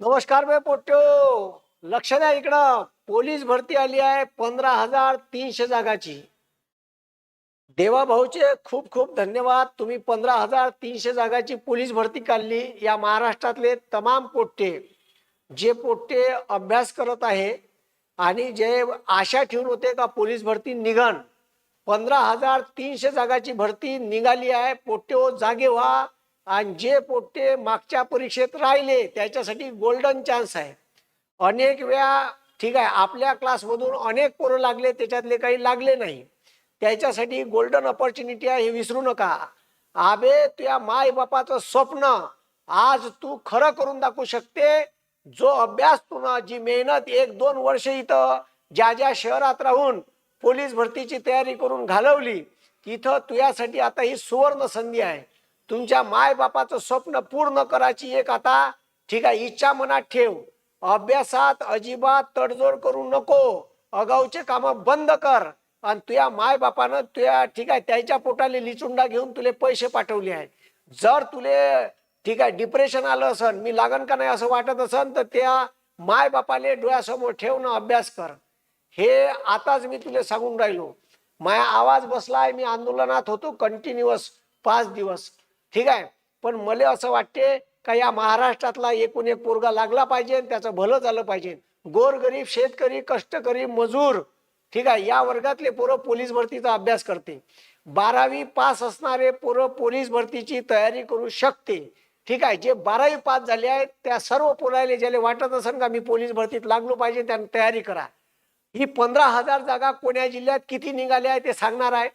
नमस्कार बे पोट्यो. लक्ष द्या इकडं. पोलीस भरती आली आहे पंधरा हजार तीनशे जागाची. देवा भाऊचे खूप खूप धन्यवाद. तुम्ही पंधरा हजार तीनशे जागाची पोलीस भरती काढली या महाराष्ट्रातले तमाम पोट्टे जे पोट्टे अभ्यास करत आहे आणि जे आशा ठेवून होते का पोलीस भरती निघण पंधरा हजार तीनशे जागाची भरती निघाली आहे. पोट्टे हो जागे व्हा. आणि जे पोट्टे मागच्या परीक्षेत राहिले त्याच्यासाठी गोल्डन चान्स आहे. अनेक वेळा ठीक आहे आपल्या क्लासमधून अनेक पोरं लागले त्याच्यातले काही लागले नाही. त्याच्यासाठी गोल्डन ऑपॉर्च्युनिटी आहे हे विसरू नका. आबे तुझ्या माय बापाचं स्वप्न आज तू खरं करून दाखवू शकते. जो अभ्यास तुला जी मेहनत एक दोन वर्ष इथं ज्या ज्या शहरात राहून पोलीस भरतीची तयारी करून घालवली तिथं तुझ्यासाठी आता ही सुवर्ण संधी आहे. तुमच्या मायबापाचं स्वप्न पूर्ण करायची एक आता. ठीक आहे इच्छा मनात ठेव. अभ्यासात अजिबात तडजोड करू नको. अगाऊचे काम बंद कर. आणि तुझ्या मायबापानं तुया तुझ्या ठीक आहे त्याच्या पोटाले लिचुंडा घेऊन तुले पैसे पाठवले आहे जर तुले ठीक आहे डिप्रेशन आलं असन मी लागन का नाही असं वाटत असन तर त्या मायबापाले डोळ्यासमोर ठेवणं अभ्यास कर. हे आताच मी तुला सांगून राहिलो. माझा आवाज बसलाय मी आंदोलनात होतो कंटिन्युअस पाच दिवस. ठीक आहे. पण मला असं वाटते का या महाराष्ट्रातला एकूण एक पोरगा लागला पाहिजे त्याचं भलं झालं पाहिजे. गोरगरीब शेतकरी कष्टकरी मजूर ठीक आहे. या वर्गातले पोरं पोलीस भरतीचा अभ्यास करते बारावी पास असणारे पोरं पोलीस भरतीची तयारी करू शकते. ठीक आहे. जे बारावी पास झाले आहेत त्या सर्व पोरायले ज्याला वाटत असेल का मी पोलीस भरतीत लागलो पाहिजे त्यांना तयारी करा. ही पंधरा हजार जागा कोण्या जिल्ह्यात किती निघाल्या आहे ते सांगणार आहे.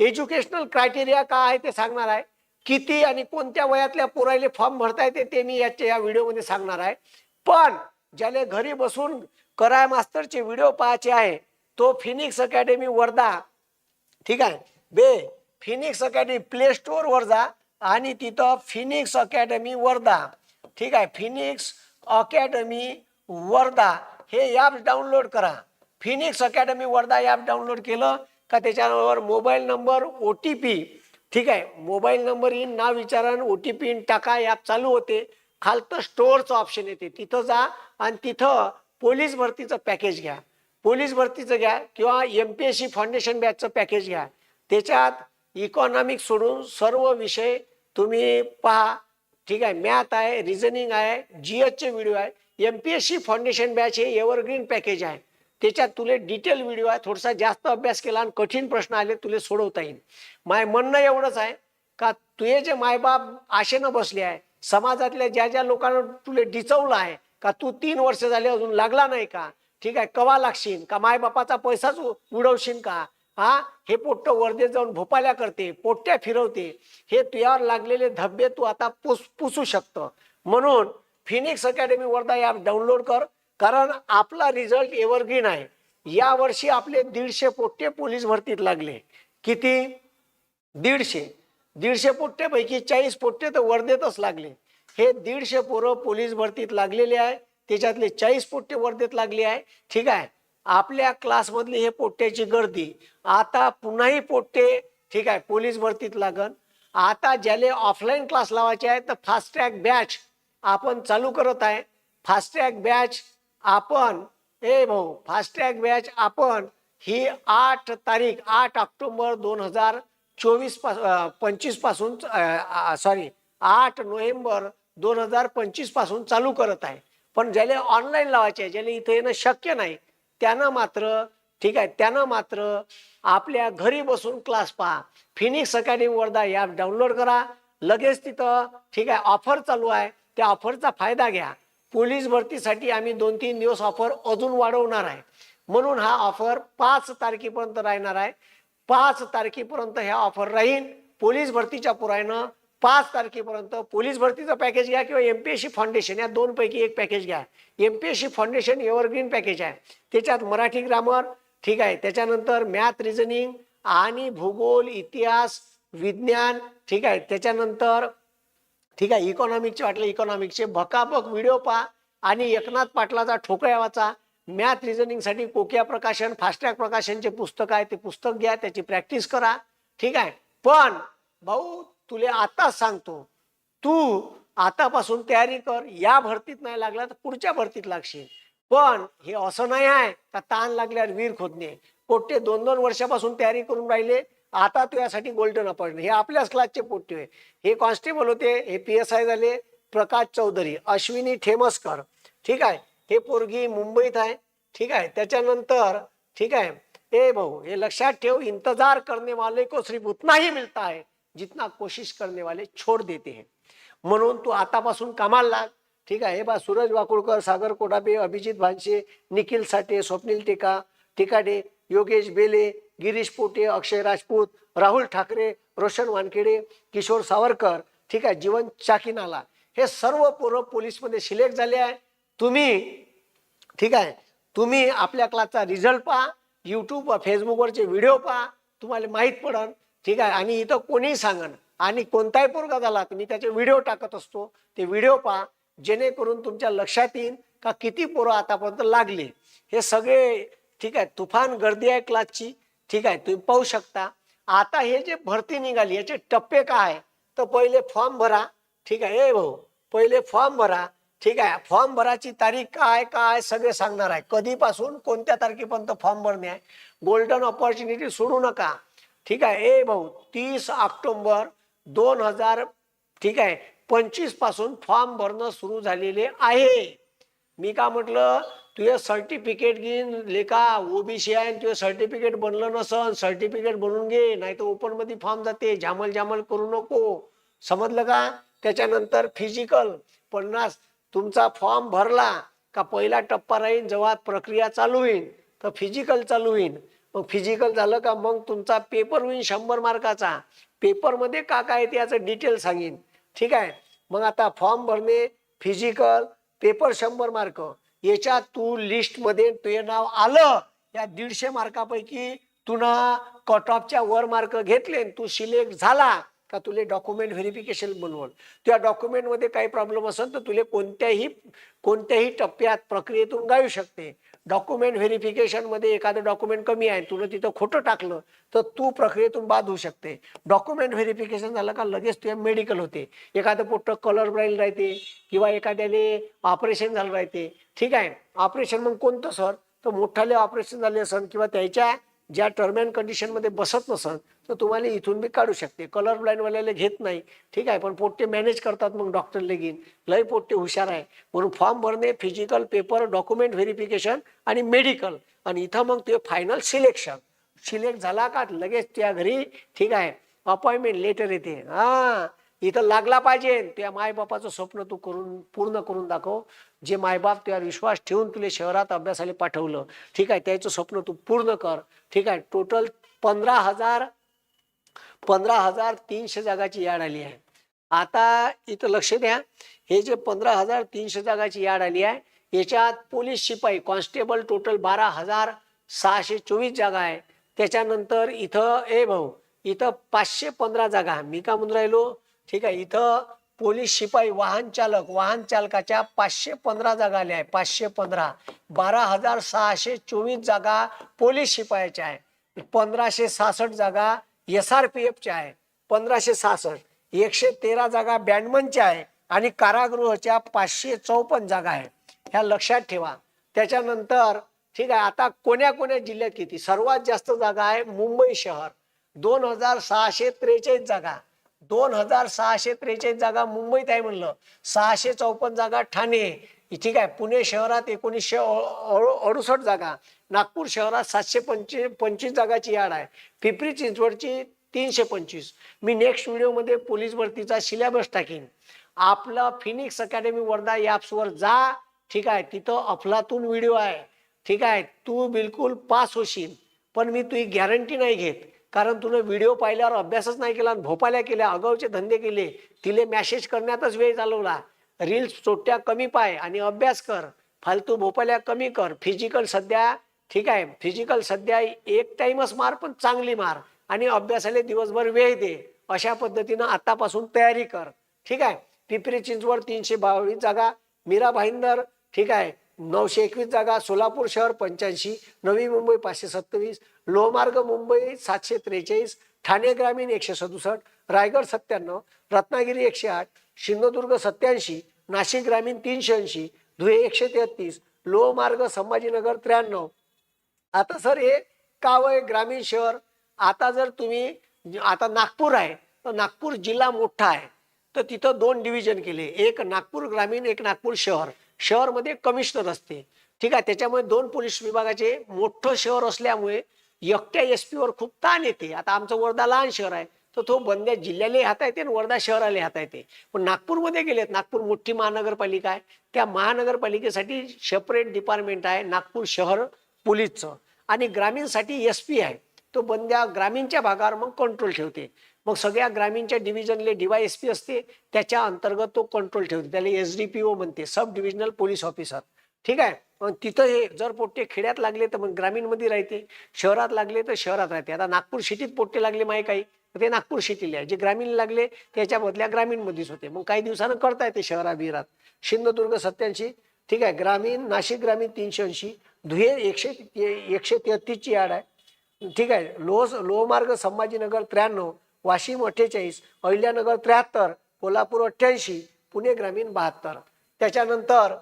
एज्युकेशनल क्रायटेरिया काय आहे ते सांगणार आहे. किती आणि कोणत्या वयातल्या पोरायले फॉर्म भरता येते ते मी याच्या या व्हिडिओमध्ये सांगणार आहे. पण ज्याला घरी बसून कराय मास्तरचे व्हिडिओ पाहायचे आहे तो फिनिक्स अकॅडमी वर्धा ठीक आहे? बे फिनिक्स अकॅडमी प्ले स्टोर वर जा आणि तिथं फिनिक्स अकॅडमी वर्धा ठीक आहे? फिनिक्स अकॅडमी वर्धा हे ॲप डाउनलोड करा. Phoenix academy Wardha app download केलं का त्याच्यावर mobile number O T P ठीक आहे मोबाईल नंबर इन नाव विचारा ओ टी पी इन टाका ॲप चालू होते. खालतं स्टोअरचं ऑप्शन येते. तिथं जा आणि तिथं पोलीस भरतीचं पॅकेज घ्या. पोलीस भरतीचं घ्या किंवा M P S C foundation बॅचचं package घ्या. त्याच्यात इकॉनॉमिक सोडून सर्व विषय तुम्ही पहा. ठीक आहे मॅथ आहे रिझनिंग आहे जी एचचे व्हिडिओ आहे. M P S C foundation batch हे एव्हरग्रीन पॅकेज आहे. त्याच्यात तुले डिटेल व्हिडिओ आहे थोडासा जास्त अभ्यास केला आणि कठीण प्रश्न आले तुले सोडवता येईल. माय म्हणणं एवढंच आहे का तुझे जे मायबाप आशेनं बसले आहे समाजातल्या ज्या ज्या लोकांना तुले डिचवलं आहे का तू तीन वर्ष झाले अजून लागला नाही का? ठीक आहे कवा लागशील? का मायबापाचा पैसाच उडवशील का? हा? हे पोट्ट वर्धेत जाऊन भोपाल्या करते पोट्ट्या फिरवते. हे तुझ्यावर लागलेले धब्बे तू आता पुस पुसू शकतं. म्हणून Phoenix academy Wardha app download कर. कारण आपला रिझल्ट एव्हरग्रीन आहे. या वर्षी आपले दीडशे पोट्टे पोलीस भरतीत लागले. किती? दीडशे. दीडशे पोट्ट्यापैकी चाळीस पोट्टे तर वर्धेतच लागले. हे दीडशे पोरं पोलीस भरतीत लागलेले आहे. त्याच्यातले चाळीस पोट्टे वर्धेत लागले आहे. ठीक आहे. आपल्या क्लासमधली हे पोट्ट्याची गर्दी. आता पुन्हाही पोट्टे ठीक आहे पोलीस भरतीत लागन. आता ज्याले ऑफलाईन क्लास लावायचे आहे तर फास्ट ट्रॅक बॅच आपण चालू करत आहे. फास्ट ट्रॅक बॅच आपण ए भाऊ फास्टॅग बॅच आपण ही आठ तारीख आठ ऑक्टोबर दोन हजार चोवीस पास पंचवीसपासून सॉरी आठ नोव्हेंबर दोन हजार पंचवीसपासून चालू करत आहे. पण ज्याला ऑनलाईन लावायचे आहे ज्याला इथे येणं शक्य नाही त्यानं मात्र ठीक आहे त्यानं मात्र आपल्या घरी बसून क्लास पहा. Phoenix academy Wardha app download करा. लगेच तिथं ठीक आहे ऑफर चालू आहे. त्या ऑफरचा फायदा घ्या. पोलीस भरतीसाठी आम्ही दोन तीन दिवस ऑफर अजून वाढवणार आहे. म्हणून हा ऑफर पाच तारखेपर्यंत राहणार आहे. पाच तारखेपर्यंत ह्या ऑफर राहील. पोलीस भरतीच्या पुरायनं पाच तारखेपर्यंत पोलीस भरतीचं पॅकेज घ्या किंवा M P S C foundation या दोनपैकी एक पॅकेज घ्या. M P S C foundation evergreen package आहे. त्याच्यात मराठी ग्रामर ठीक आहे. त्याच्यानंतर मॅथ रिझनिंग आणि भूगोल इतिहास विज्ञान ठीक आहे. त्याच्यानंतर ठीक आहे इकॉनॉमिकचे वाटले इकॉनॉमिकचे भकाभक व्हिडिओ पहा. आणि एकनाथ पाटलाचा ठोकळ्या वाचा. मॅथ रिझनिंगसाठी कोकिया प्रकाशन फास्ट्रॅक प्रकाशनचे पुस्तक आहे ते पुस्तक घ्या त्याची प्रॅक्टिस करा. ठीक आहे. पण भाऊ तुले आताच सांगतो. तू आतापासून तयारी कर. या भरतीत नाही लागला तर पुढच्या भरतीत लागशील. पण हे असं नाही आहे का ताण लागल्यावर वीर खोदणे. पोट्टे दोन दोन वर्षापासून तयारी करून राहिले. आता तू यासाठी गोल्डन अपॉइंट हे आपल्याच क्लासचे पोट्टे आहे हे कॉन्स्टेबल होते हे पी एस आय झाले प्रकाश चौधरी अश्विनी ठेमसकर. ठीक आहे? हे पोरगी मुंबईत आहे. ठीक आहे? त्याच्यानंतर ठीक आहे? ए भाऊ हे लक्षात ठेव इंतजार करने वाले को सिर्फ उतना ही मिलता है जितना कोशिश करने वाले छोड़ देते हैं. म्हणून तू आतापासून कामाला लाग. ठीक आहे? हे बा सूरज वाकुळकर सागर कोडाबे अभिजित भानशे निखिल साठे स्वप्नील टेका टिकाडे योगेश बेले गिरीश पोटे अक्षय राजपूत राहुल ठाकरे रोशन वानखेडे किशोर सावरकर ठीक आहे जीवन चाकीनाला. हे सर्व पोरं पोलीसमध्ये सिलेक्ट झाले आहे. तुम्ही ठीक आहे तुम्ही आपल्या क्लासचा रिझल्ट पहा यूट्यूब फेसबुकवरचे व्हिडिओ पहा तुम्हाला माहीत पडन ठीक आहे आणि इथं कोणीही सांगन. आणि कोणताही पोरगा झाला तर मी त्याचे व्हिडिओ टाकत असतो ते व्हिडिओ पहा जेणेकरून तुमच्या लक्षात येईल का किती पोरं आतापर्यंत लागले. हे सगळे ठीक आहे तुफान गर्दी आहे क्लासची. ठीक आहे तुम्ही पाहू शकता. आता हे जे भरती निघाली याचे टप्पे काय तर पहिले फॉर्म भरा. ठीक आहे ए भाऊ पहिले फॉर्म भरा. ठीक आहे फॉर्म भराची तारीख काय काय सगळे सांगणार आहे. कधीपासून कोणत्या तारखेपर्यंत फॉर्म भरणे आहे? गोल्डन ऑपॉर्च्युनिटी सोडू नका. ठीक आहे ए भाऊ तीस ऑक्टोंबर दोन हजार ठीक आहे पंचवीसपासून फॉर्म भरणं सुरू झालेले आहे. मी का म्हटलं? तुझे सर्टिफिकेट घेईन लेखा ओबीसी आहे तुझे सर्टिफिकेट बनलं नसन सर्टिफिकेट बनवून घे नाही तर ओपनमध्ये फॉर्म जाते झामल झामल करू नको. समजलं का? त्याच्यानंतर फिजिकल पन्नास तुमचा फॉर्म भरला का पहिला टप्पा राहीन जेव्हा प्रक्रिया चालू होईल तर फिजिकल चालू होईल मग फिजिकल झालं का मग तुमचा पेपर होईल शंभर मार्काचा. पेपरमध्ये का काय ते याचं डिटेल सांगेन. ठीक आहे? मग आता फॉर्म भरणे फिजिकल पेपर शंभर मार्क. याच्या तू लिस्टमध्ये तुझे नाव आलं या दीडशे मार्कापैकी तुला कट ऑफच्या वर मार्क घेतले आणि तू सिलेक्ट झाला का तुले डॉक्युमेंट व्हेरिफिकेशन बनवून त्या डॉक्युमेंटमध्ये काही प्रॉब्लेम असेल तर तुले कोणत्याही कोणत्याही टप्प्यात प्रक्रियेतून गाळू शकते. डॉक्युमेंट व्हेरिफिकेशनमध्ये एखादं डॉक्युमेंट कमी आहे तुला तिथं खोटं टाकलं तर तू प्रक्रियेतून बाद होऊ शकते. डॉक्युमेंट व्हेरिफिकेशन झालं का लगेच तुझ्या मेडिकल होते. एखादं पोट्ट कलर ब्राईल राहते किंवा एखाद्याने ऑपरेशन झालं राहते. ठीक आहे ऑपरेशन मग कोणतं सर तर मोठाले ऑपरेशन झाले असन किंवा त्याच्या ज्या टर्म अँड कंडिशनमध्ये बसत नसत तर तुम्हाला इथून बी काढू शकते. कलर ब्लाइंडवाल्याला घेत नाही. ठीक आहे पण पोट्टे मॅनेज करतात मग डॉक्टर लेगीन. लय पोट्टे हुशार आहे. म्हणून फॉर्म भरणे फिजिकल पेपर डॉक्युमेंट व्हेरिफिकेशन आणि मेडिकल आणि इथं मग ते फायनल सिलेक्शन सिलेक्ट झाला का लगेच त्या घरी ठीक आहे अपॉइंटमेंट लेटर येते. हा. इथं लागला पाहिजे. त्या मायबापाचं स्वप्न तू करून पूर्ण करून दाखव. जे मायबाप त्यावर विश्वास ठेवून तुला शहरात अभ्यासाला पाठवलं ठीक आहे त्याचं स्वप्न तू पूर्ण कर. ठीक आहे टोटल पंधरा हजार पंधरा हजार तीनशे जागाची याड आली आहे. आता इथं लक्ष द्या हे जे पंधरा हजार तीनशे जागाची याड आली आहे याच्यात पोलीस शिपाई कॉन्स्टेबल टोटल बारा हजार सहाशे चोवीस जागा आहे. त्याच्यानंतर इथं ए भाऊ इथं पाचशे पंधरा जागा मी का म्हणून राहिलो? ठीक आहे इथं पोलीस शिपाई वाहन चालक वाहन चालकाच्या पाचशे पंधरा जागा आल्या आहे पाचशे पंधरा. बारा हजार सहाशे चोवीस जागा पोलीस शिपायाच्या आहे पंधराशे सहासष्ट जागा एस आर पी एफच्या आहे पंधराशे सहासष्ट एकशे तेरा जागा बँडमनच्या आहे आणि कारागृहाच्या पाचशे चौपन्न जागा आहे ह्या लक्षात ठेवा. त्याच्यानंतर ठीक आहे आता कोण्या कोण्या जिल्ह्यात किती? सर्वात जास्त जागा आहे मुंबई शहर. दोन हजार सहाशे त्रेचाळीस जागा. दोन हजार सहाशे त्रेचाळीस जागा मुंबईत आहे म्हणलं. सहाशे चौपन्न जागा ठाणे. ठीक आहे. पुणे शहरात एकोणीसशे अडुसष्ट जागा. नागपूर शहरात सातशे पंचवीस पंचवीस जागाची याड आहे. पिंपरी चिंचवडची तीनशे पंचवीस. मी नेक्स्ट व्हिडिओमध्ये पोलीस भरतीचा सिलेबस टाकीन. आपला फिनिक्स अकॅडमी वर्धा ॲप्सवर जा. ठीक आहे. तिथं अफलातून व्हिडिओ आहे. ठीक आहे. तू बिलकुल पास होशील. पण मी तुझी गॅरंटी नाही घेत. कारण तुला व्हिडिओ पाहिल्यावर अभ्यासच नाही केला आणि भोपाल्या केल्या अगाऊचे धंदे केले तिले मॅसेज करण्यातच वेळ चालवला रील्स चोट्या कमी पाय आणि अभ्यास कर. फालतू भोपाल्या कमी कर. फिजिकल सध्या ठीक आहे. फिजिकल सध्या एक टाइमच मार पण चांगली मार. आणि अभ्यासाला दिवसभर वेळ दे. अशा पद्धतीनं आतापासून तयारी कर. ठीक आहे? पिंपरी चिंचवड तीनशे बावीस जागा. मीरा भाईंदर ठीक आहे. नऊशे एकवीस जागा. सोलापूर शहर पंच्याऐंशी. नवी मुंबई पाचशे सत्तावीस. लोहमार्ग मुंबई सातशे त्रेचाळीस ठाणे ग्रामीण एकशे सदुसष्ट रायगड सत्त्याण्णव रत्नागिरी एकशे आठ सिंधुदुर्ग सत्याऐंशी नाशिक ग्रामीण तीनशे ऐंशी धुळे एकशे तेहतीस लोहमार्ग संभाजीनगर त्र्याण्णव. आता सर हे कावय ग्रामीण शहर आता जर तुम्ही आता नागपूर आहे तर नागपूर जिल्हा मोठा आहे. तर तिथं दोन डिव्हिजन केले. एक नागपूर ग्रामीण एक नागपूर शहर. शहरमध्ये कमिशनर असते. ठीक आहे त्याच्यामुळे दोन पोलीस विभागाचे मोठं शहर असल्यामुळे एकट्या एस पीवर खूप ताण येते. आता आमचं वर्धा लहान शहर आहे. तर तो बंद्या जिल्ह्यालाही हाता येते आणि वर्धा शहराला हाता येते. पण नागपूरमध्ये गेलेत. नागपूर मोठी महानगरपालिका आहे. त्या महानगरपालिकेसाठी सेपरेट डिपार्टमेंट आहे नागपूर शहर पोलीसचं. आणि ग्रामीणसाठी एस पी आहे. तो बंद्या ग्रामीणच्या भागावर मग कंट्रोल ठेवते. मग सगळ्या ग्रामीणच्या डिव्हिजनले डीवाय एस पी असते. त्याच्या अंतर्गत तो कंट्रोल ठेवते. त्याला एस डी पी ओ म्हणते. सब डिव्हिजनल पोलीस ऑफिसर ठीक आहे? तिथं हे जर पोट्टे खेड्यात लागले तर मग ग्रामीणमध्ये राहते शहरात लागले तर शहरात राहते. आता नागपूर सिटीत पोट्टे लागले माही काही तर ते नागपूर सिटीला आहे. जे ग्रामीण लागले त्याच्या बदल्या ग्रामीणमध्येच होते. मग काही दिवसानं करता येते शहराबिरात सिंधुदुर्ग सत्याऐंशी ठीक आहे. ग्रामीण नाशिक ग्रामीण तीनशे ऐंशी धुळे एकशे एकशे तेहतीसची याड आहे. ठीक आहे. लोह लोहमार्ग संभाजीनगर त्र्याण्णव वाशिम अठ्ठेचाळीस अहिल्यानगर त्र्याहत्तर कोल्हापूर अठ्ठ्याऐंशी पुणे ग्रामीण बहात्तर. त्याच्यानंतर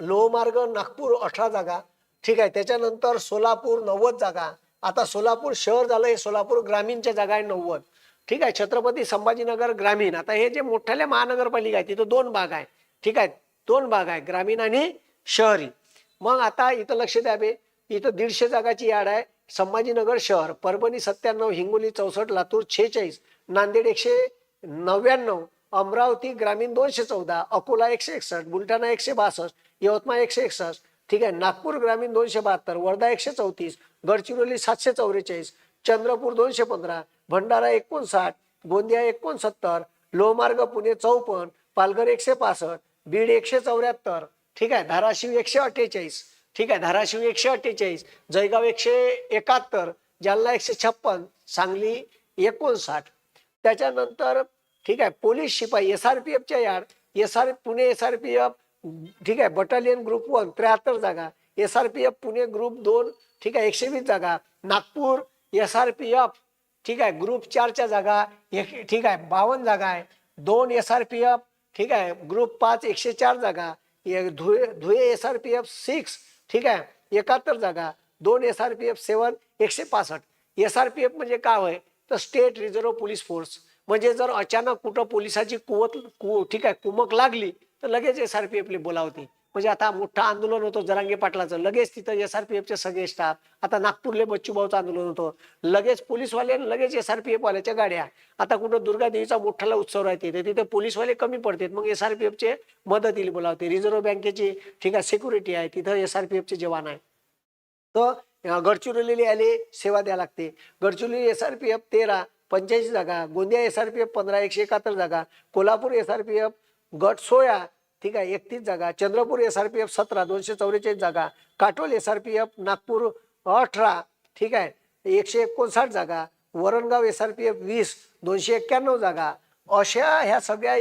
लोहमार्ग नागपूर अठरा जागा. ठीक आहे त्याच्यानंतर सोलापूर नव्वद जागा. आता सोलापूर शहर झालं हे सोलापूर ग्रामीणच्या जागा आहे नव्वद. ठीक आहे छत्रपती संभाजीनगर ग्रामीण. आता हे जे मोठ्याल्या महानगरपालिका आहे तिथं दोन भाग आहे. ठीक आहे दोन भाग आहे ग्रामीण आणि शहरी. मग आता इथं लक्ष द्यावे इथं दीडशे जागाची याड आहे संभाजीनगर शहर परभणी सत्त्याण्णव हिंगोली चौसष्ट लातूर छेचाळीस नांदेड एकशे नव्याण्णव अमरावती ग्रामीण दोनशे चौदा अकोला एकशे एकसष्ट बुलढाणा एकशे बासष्ट यवतमाळ एकशे एकसष्ट ठीक आहे. नागपूर ग्रामीण दोनशे बहात्तर वर्धा एकशे चौतीस गडचिरोली सातशे चौवेचाळीस चंद्रपूर दोनशे पंधरा भंडारा एकोणसाठ गोंदिया एकोणसत्तर लोहमार्ग पुणे चौपन्न पालघर एकशे पासष्ट बीड एकशे चौऱ्याहत्तर ठीक आहे. धाराशिव एकशे अठ्ठेचाळीस ठीक आहे. धाराशिव एकशे अठ्ठेचाळीस जळगाव एकशे एकाहत्तर जालना एकशे छप्पन सांगली एकोणसाठ. त्याच्यानंतर ठीक आहे पोलीस शिपाई एस आर पी एफच्या yard S R Pune S R P F ठीक आहे बटालियन ग्रुप वन त्र्याहत्तर जागा. S R P F Pune group दोन ठीक आहे एकशे वीस जागा. Nagpur S R P F ठीक आहे ग्रुप चारच्या जागा एक ठीक आहे बावन्न जागा आहे. दोन एस आर पी एफ ठीक आहे ग्रुप पाच एकशे चार जागा. एक Dhule Dhule S R P F six ठीक आहे एकाहत्तर जागा. दोन S R P F seven एकशे पासष्ट. एस आर पी एफ म्हणजे काय होय? तर स्टेट रिझर्व्ह पोलीस फोर्स म्हणजे जर अचानक कुठं पोलिसाची कुवत कु ठीक आहे कुमक लागली तर लगेच एस आर पी एफले बोलावते म्हणजे आता मोठं आंदोलन होतं जरांगे पाटलाचं. लगेच तिथं एस आर पी एफचे सगळे स्टाफ आता नागपूरले बच्चूभाऊचं आंदोलन होतं. लगेच पोलीसवाले लगेच एस आर पी एफ वाल्याच्या गाड्या. आता कुठं दुर्गा देवीचा मोठाला उत्सव राहते. तर तिथे पोलीसवाले कमी पडतात. मग एस आर पी एफचे मदतीला बोलावते. रिझर्व्ह बँकेची ठीक आहे सिक्युरिटी आहे. तिथं एस आर पी एफचे जवान आहे. तर अं, आले सेवा द्यावी लागते. Gadchiroli S R P F तेरा पंच्याऐंशी जागा. Gondia S R P F पंधरा एकशे एकाहत्तर जागा. Kolhapur S R P F गट सोळा ठीक आहे एकतीस जागा. Chandrapur S R P F सतरा दोनशे चौवेचाळीस जागा. Katol S R P F Nagpur अठरा ठीक आहे एकशे एकोणसाठ जागा. Varangaon S R P F वीस दोनशे एक्क्याण्णव जागा. अशा ह्या सगळ्या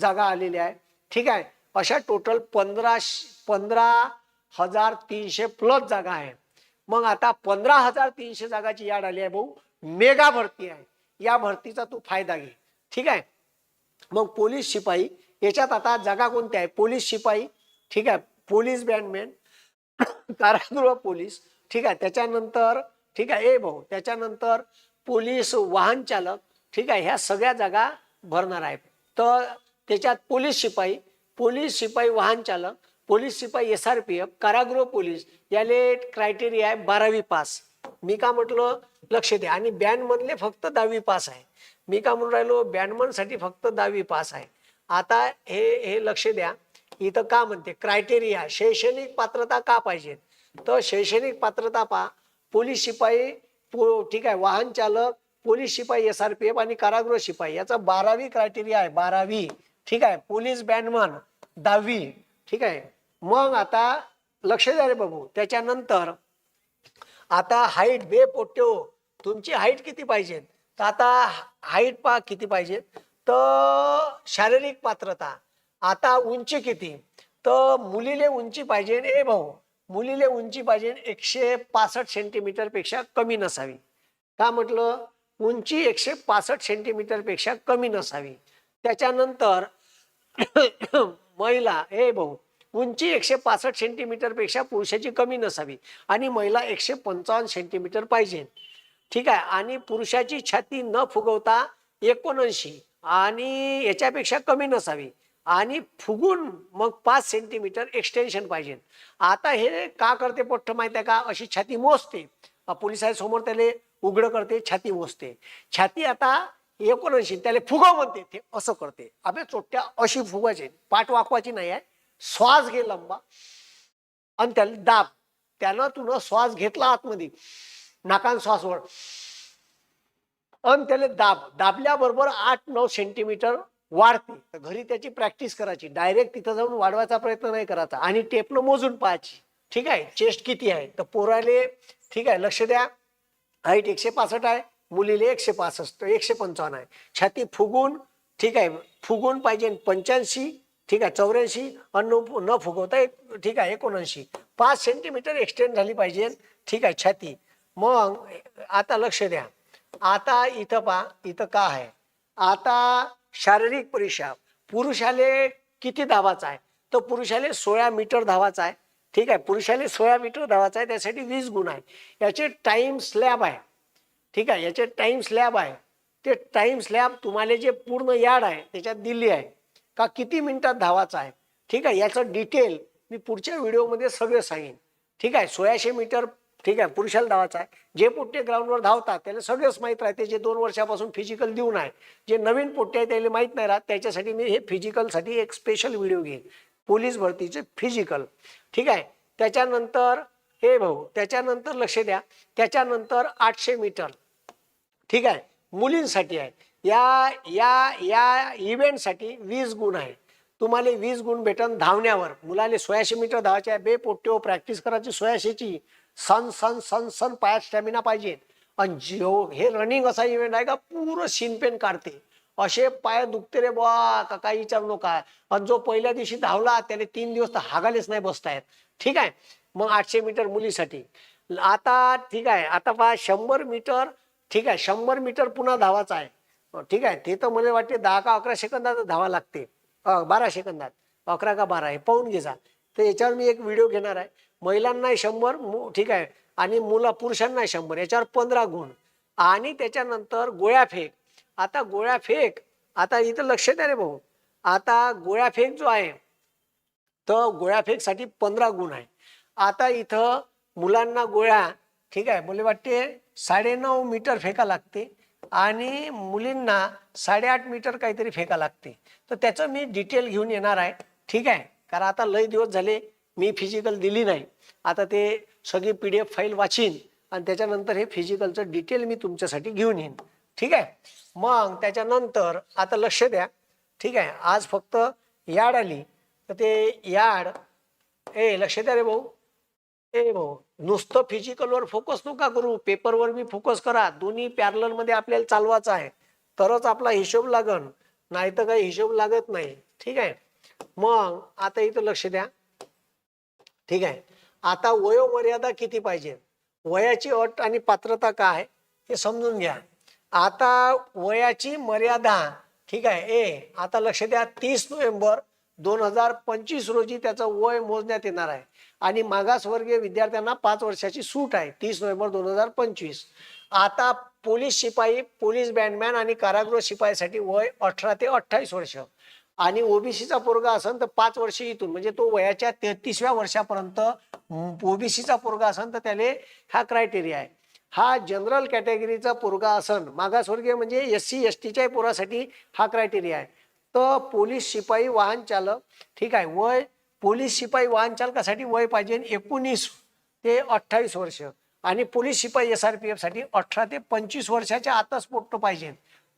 जागा आलेल्या आहे ठीक आहे. अशा टोटल पंधरा पंधरा हजार तीनशे प्लस जागा आहे मग आता पंधरा हजार तीनशे जागाची याड आली आहे भाऊ. मेगा भरती आहे. या भरतीचा तू फायदा घे ठीक आहे. मग पोलीस शिपाई याच्यात आता जागा कोणत्या आहे? पोलीस शिपाई ठीक आहे? पोलीस बँडमॅन कारागृह पोलीस ठीक आहे? त्याच्यानंतर ठीक आहे? ए भाऊ त्याच्यानंतर पोलीस वाहन चालक ठीक आहे? ह्या सगळ्या जागा भरणार आहे तर त्याच्यात पोलीस शिपाई पोलीस शिपाई वाहन चालक पोलीस शिपाई एस आर पी एफ कारागृह पोलीस याले क्रायटेरिया आहे बारावी पास. मी का म्हटलं? लक्ष द्या आणि बँडमनले फक्त दहावी पास आहे. मी का म्हणून राहिलो? बँडमनसाठी फक्त दहावी पास आहे. आता हे हे लक्ष द्या. इथं का म्हणते? क्रायटेरिया शैक्षणिक पात्रता का पाहिजे तर शैक्षणिक पात्रता पा पोलीस शिपाई पो ठीक आहे वाहन चालक पोलीस शिपाई एस आर पी एफ आणि कारागृह शिपाई. याचा बारावी क्रायटेरिया आहे बारावी. ठीक आहे पोलीस बँडमन दहावी. ठीक आहे. मग आता लक्ष द्या रे बाबू. त्याच्यानंतर आता हाईट बे पोट्यो तुमची हाईट किती पाहिजे तर आता हाईट पा किती पाहिजे तर शारीरिक पात्रता. आता उंची किती? तर मुलीले उंची पाहिजे ए भाऊ मुलीले उंची पाहिजे एकशे पासष्ट सेंटीमीटरपेक्षा कमी नसावी. का म्हटलं? उंची एकशे पासष्ट सेंटीमीटरपेक्षा कमी नसावी. त्याच्यानंतर महिला हे भाऊ उंची एकशे पासष्ट सेंटीमीटरपेक्षा पुरुषाची कमी नसावी आणि महिला एकशे पंचावन्न सेंटीमीटर पाहिजे. ठीक आहे? आणि पुरुषाची छाती न फुगवता एकोणऐंशी. आणि याच्यापेक्षा कमी नसावी. आणि फुगून मग पाच सेंटीमीटर एक्सटेन्शन पाहिजे. आता हे का करते पोट्ट माहिती आहे का? अशी छाती मोजते. अ, पोलिसांसमोर त्याला उघडं करते छाती मोजते. छाती आता एकोणऐंशी त्याला फुगव म्हणते ते असं करते. अबे चोट्ट्या अशी फुगायची पाठ वाकवायची नाही आहे. श्वास घे लंबा. आणि त्याला दाब. त्यानं तुला श्वास घेतला आतमध्ये. नाकान श्वास वर. अन त्याला दाब दाबल्याबरोबर आठ नऊ सेंटीमीटर वाढते. तर घरी त्याची प्रॅक्टिस करायची. डायरेक्ट तिथं जाऊन वाढवायचा प्रयत्न नाही करायचा. आणि टेपनं मोजून पाहायची. ठीक आहे? चेस्ट किती आहे? तर पोराले ठीक आहे लक्ष द्या. हाईट एकशे पासष्ट आहे. मुलीले एकशे पासष्ट. एकशे पंचावन्न आहे. छाती फुगून ठीक आहे फुगून पाहिजे पंच्याऐंशी ठीक आहे चौऱ्याऐंशी आणि न फुगवता एक ठीक आहे एकोणऐंशी. पाच सेंटीमीटर एक्सटेंड झाली पाहिजे ठीक आहे छाती. मग आता लक्ष द्या. आता इथं पहा इथं का आहे? आता शारीरिक परीक्षा पुरुषाले किती धावाचा आहे? तर पुरुषाले सोळा मीटर धावाचा आहे. ठीक आहे पुरुषाले सोळा मीटर धावाचा आहे त्यासाठी वीस गुण आहे याचे टाईम स्लॅब आहे. ठीक आहे याचे टाईम स्लॅब आहे. ते टाईम स्लॅब तुम्हाला जे पूर्ण यार्ड आहे त्याच्यात दिली आहे. का किती मिनिटात धावाचा आहे? ठीक आहे याचं डिटेल मी पुढच्या व्हिडिओमध्ये सगळं सांगेन. ठीक आहे सोळाशे मीटर ठीक आहे पुरुषाला धावायचा आहे. जे पोट्टे ग्राउंडवर धावतात त्याला सगळंच माहीत राहते जे दोन वर्षापासून फिजिकल देऊन आहे. जे नवीन पोट्टे आहे त्याला माहीत नाही राहत त्याच्यासाठी मी हे फिजिकलसाठी एक स्पेशल व्हिडिओ घेईन. पोलीस भरतीचे फिजिकल ठीक आहे त्याच्यानंतर हे भाऊ त्याच्यानंतर लक्ष द्या. त्याच्यानंतर आठशे मीटर ठीक आहे मुलींसाठी आहे. या या या इव्हेंटसाठी वीस गुण आहे. तुम्हाला वीस गुण भेटन धावण्यावर. मुलाले सोळाशे मीटर धावायचे आहे बे पोट्टेवर प्रॅक्टिस हो, करायची सोळाशेची. सन सन सन सन पायात स्टॅमिना पाहिजे. आणि जिओ हे रनिंग असा इव्हेंट आहे का? पूर्ण शिनपेन काढते. असे पाय दुखते रे बुवा का काही विचारू नका. आणि जो पहिल्या दिवशी धावला त्याने तीन दिवस तर हागालेच नाही बसता येत ठीक आहे? मग आठशे मीटर मुलीसाठी. आता ठीक आहे आता पहा शंभर मीटर ठीक आहे शंभर मीटर पुन्हा धावाचा आहे. ठीक आहे? ते तर मला वाटते दहा का अकरा सेकंदात धावा लागते. बारा सेकंदात. अकरा का बारा हे पाहून घे जा. तर याच्यावर मी एक व्हिडिओ घेणार आहे. महिलांना शंभर मु- ठीक आहे. आणि मुला पुरुषांना शंभर याच्यावर पंधरा गुण. आणि त्याच्यानंतर गोळ्या फेक. आता गोळ्या फेक आता इथं लक्ष द्या रे भाऊ. आता गोळ्या फेक जो आहे तर गोळ्या फेकसाठी पंधरा गुण आहे. आता इथं मुलांना गोळ्या ठीक आहे मला वाटते साडेनऊ मीटर फेका लागते. आणि मुलींना साडेआठ मीटर काहीतरी फेका लागते. तर त्याचं मी डिटेल घेऊन येणार आहे ठीक आहे. कारण आता लय दिवस झाले मी फिजिकल दिली नाही. आता ते सगळी पी डी एफ फाईल वाचीन आणि त्याच्यानंतर हे फिजिकलचं डिटेल मी तुमच्यासाठी घेऊन येईन. ठीक आहे? मग त्याच्यानंतर आता लक्ष द्या. ठीक आहे? आज फक्त याड आली. तर ते याड ए लक्ष द्या रे भाऊ. ए भाऊ नुसतं फिजिकलवर फोकस नका करू. पेपरवर मी फोकस करा. दोन्ही पॅरलरमध्ये आपल्याला चालवायचं आहे. तरच आपला हिशोब लागन. नाही तर काही हिशोब लागत नाही. ठीक आहे? मग आता इथं लक्ष द्या. ठीक आहे. आता वयोमर्यादा किती पाहिजे? वयाची अट आणि पात्रता काय हे समजून घ्या. आता वयाची मर्यादा ठीक आहे ए आता लक्ष द्या तीस नोव्हेंबर दोन हजार पंचवीस रोजी त्याचं वय मोजण्यात येणार आहे. आणि मागासवर्गीय विद्यार्थ्यांना पाच वर्षाची सूट आहे तीस नोव्हेंबर दोन हजार पंचवीस. आता पोलीस शिपाई पोलीस बँडमॅन आणि कारागृह शिपाईसाठी वय अठरा ते अठ्ठावीस वर्ष. आणि ओबीसीचा पोरगा असेल तर पाच वर्ष इथून म्हणजे तो वयाच्या तेहतीसव्या वर्षापर्यंत ओबीसीचा पोरगा असेल तर त्याने हा क्रायटेरिया आहे. हा जनरल कॅटेगरीचा पोरगा असन मागासवर्गीय म्हणजे एस सी एस टीच्या पोरासाठी हा क्रायटेरिया आहे. तर पोलीस शिपाई वाहन चालक ठीक आहे वय पोलीस शिपाई वाहन चालकासाठी वय पाहिजे एकोणीस ते अठ्ठावीस वर्ष. आणि पोलीस शिपाई एस आर पी एफसाठी अठरा ते पंचवीस वर्षाच्या आतच पोट्ट पाहिजे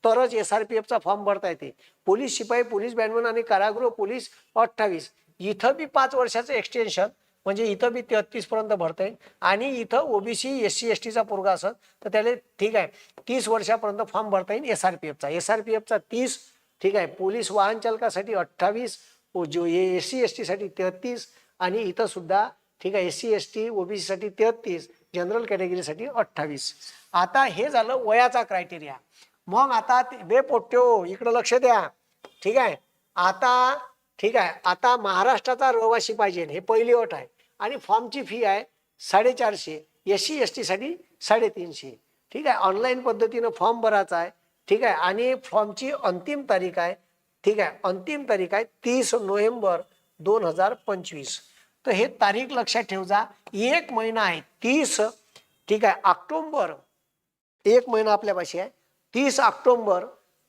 तरच एस आर पी एफचा फॉर्म भरता येते. पोलीस शिपाई पोलीस बँडमन आणि कारागृह पोलीस अठ्ठावीस. इथं बी पाच वर्षाचं एक्सटेन्शन म्हणजे इथं बी तेहतीस पर्यंत भरता येईल. आणि इथं ओबीसी एस सी एस टीचा पोरगा असेल तर त्याला ठीक आहे तीस वर्षापर्यंत फॉर्म भरता येईल एस आर पी एफचा एस आर पी एफचा तीस ठीक आहे पोलीस वाहन चालकासाठी अठ्ठावीस जो एस सी एस टीसाठी तेहतीस आणि इथं सुद्धा ठीक आहे एस सी एस टी ओबीसीसाठी तेहतीस जनरल कॅटेगरीसाठी अठ्ठावीस. आता हे झालं वयाचा क्रायटेरिया मग आता ते- बे पोट्यो इकडं लक्ष द्या. ठीक आहे? आता ठीक आहे. आता महाराष्ट्राचा रहिवासी पाहिजे. हे पहिली अट आहे. आणि फॉर्मची फी आहे साडेचारशे. एस सी एस टीसाठी साडेतीनशे. ठीक आहे? ऑनलाईन पद्धतीनं फॉर्म भरायचा आहे. ठीक आहे? आणि फॉर्मची अंतिम तारीख आहे. ठीक आहे? अंतिम तारीख आहे तीस नोव्हेंबर दोन हजार पंचवीस. तर हे तारीख लक्षात ठेवजा एक महिना आहे तीस. ठीक आहे? ऑक्टोंबर एक महिना आपल्यापाशी आहे. तीस ऑक्टोंबर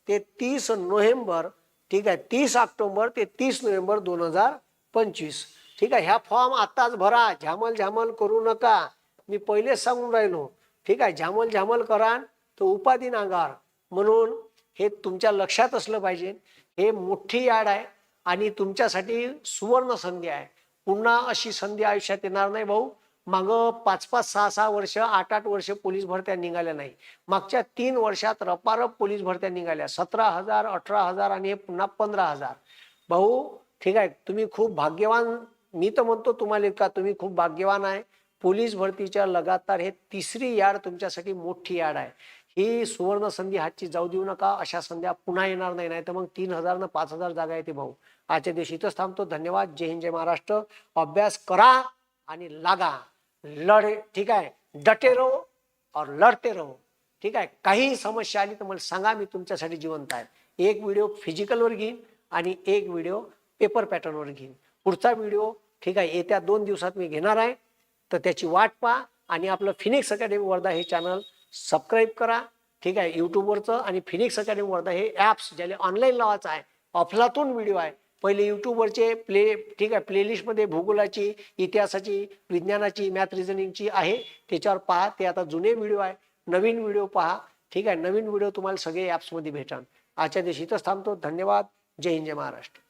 ते तीस नोव्हेंबर ठीक आहे तीस ऑक्टोंबर ते तीस नोव्हेंबर दोन हजार पंचवीस. ठीक आहे ह्या फॉर्म आत्ताच भरा झामल झामल करू नका. मी पहिलेच सांगून राहिलो. ठीक आहे झामल झामल करान तर उपाधी नांगार. म्हणून हे तुमच्या लक्षात असलं पाहिजे. हे मोठी याड आहे आणि तुमच्यासाठी सुवर्ण संधी आहे. पुन्हा अशी संधी आयुष्यात येणार नाही भाऊ. मग पाच पाच सहा सहा वर्ष आठ आठ वर्ष पोलीस भरत्या निघाल्या नाही. मागच्या तीन वर्षात रपारप पोलीस भरत्या निघाल्या. सतरा हजार अठरा हजार आणि हे पुन्हा पंधरा हजार. भाऊ ठीक आहे तुम्ही खूप भाग्यवान मी तर म्हणतो तुम्हाला का तुम्ही खूप भाग्यवान आहे. पोलीस भरतीच्या लगातार हे तिसरी याड तुमच्यासाठी मोठी याड आहे. ही सुवर्ण संधी हातची जाऊ देऊ नका अशा संध्या पुन्हा येणार नाही नाही तर मग तीन हजार न पाच हजार जागा येते भाऊ. आजच्या दिवशी इथंच थांबतो. धन्यवाद. जय हिंद जय महाराष्ट्र. अभ्यास करा आणि लागा. लढे ठीक आहे? डटे रहो और लढते रहो ठीक आहे? काही समस्या आली तर मला सांगा मी तुमच्यासाठी जिवंत आहे. एक व्हिडिओ फिजिकलवर घेईन आणि एक व्हिडिओ पेपर पॅटर्नवर घेईन. पुढचा व्हिडिओ ठीक आहे येत्या दोन दिवसात मी घेणार आहे. तर त्याची वाट पहा आणि आपलं फिनिक्स अकॅडमी वर्धा हे चॅनल सबस्क्राईब करा ठीक आहे? यूट्यूबवरचं आणि फिनिक्स अकॅडमी वर्धा हे ॲप्स ज्याला ऑनलाईन लावायचं आहे ऑफलातून व्हिडिओ आहे. पहिले यूट्यूबवरचे प्ले ठीक आहे प्लेलिस्टमध्ये भूगोलाची इतिहासाची विज्ञानाची मॅथ रिझनिंगची आहे. त्याच्यावर पहा ते आता जुने व्हिडिओ आहे. नवीन व्हिडिओ पहा. ठीक आहे नवीन व्हिडिओ तुम्हाला सगळे ॲप्समध्ये भेटन. आजच्या दिवशी इथंच थांबतो. धन्यवाद. जय हिंद जय महाराष्ट्र.